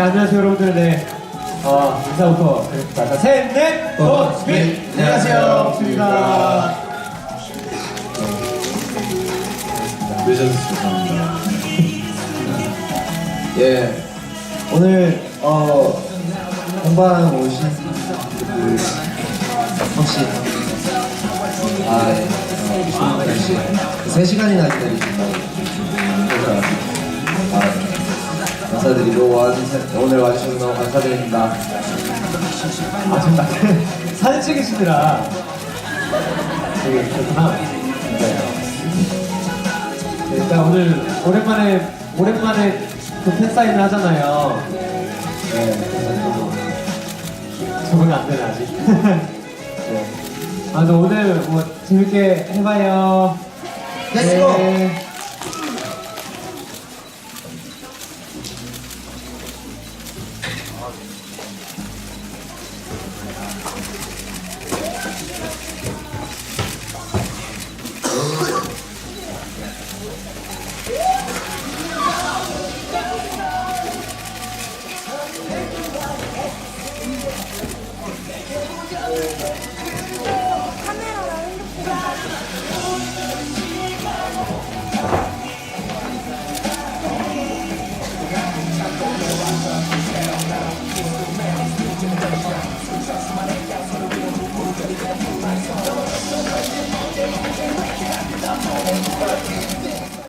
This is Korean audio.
네, 안녕하세요 여러분들. 네. 어, 인사부터 드리겠습니다. 셋, 넷, 오, 스pit! 안녕하세요. 스pit입니다. 늦어서 죄송합니다. 예, 오늘 어 공방 오신 그 혹시 아 예. 어, 역시 세 시간이나 기다리셨다고 그래서 아, 감사드리고 와, 오늘 와주셔서 너무 감사드립니다. 아, 지금 나 사진 찍으시느라 되게 그렇구나. 네. 네, 일단 오늘 오랜만에 오랜만에 그 팬사인을 하잖아요. 네, 적응이 안 되네 아직. 네. 아, 오늘 뭐 재밌게 해봐요. Let's go. 네. Salve. para aqui.